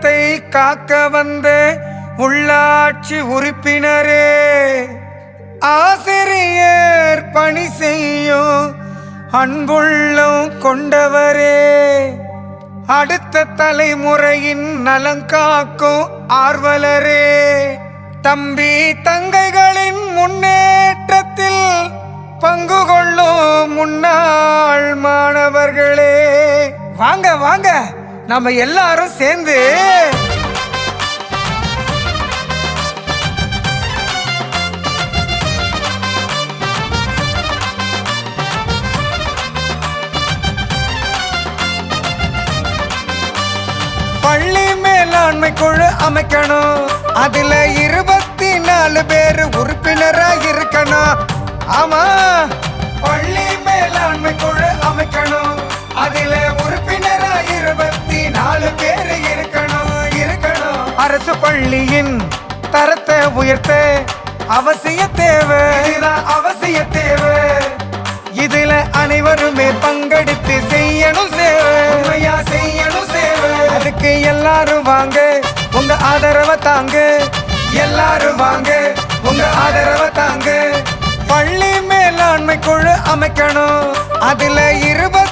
காக்க வந்த உள்ளாட்சி உறுப்பினரே ஆசிரியர் பணி செய்யும் அன்புள்ளம் கொண்டவரே அடுத்த தலைமுறையின் நலம் காக்கும் ஆர்வலரே. தம்பி தங்கைகளின் முன்னேற்றத்தில் பங்கு கொள்ளும் முன்னாள் மாணவர்களே வாங்க வாங்க. நம்ம எல்லாரும் சேர்ந்து பள்ளி மேலாண்மை குழு அமைக்கணும். அதுல பள்ளியின் தரத்தை உயர்த்த அவசிய தேவை. அவசிய தேவை. இதுல அனைவருமே பங்கெடுத்து செய்யணும் சேவை. செய்யணும் சேவை. அதுக்கு எல்லாரும் வாங்க உங்க ஆதரவை தாங்க. எல்லாரும் வாங்க உங்க ஆதரவை தாங்க. பள்ளி மேலாண்மை குழு அமைக்கணும். அதுல இருபது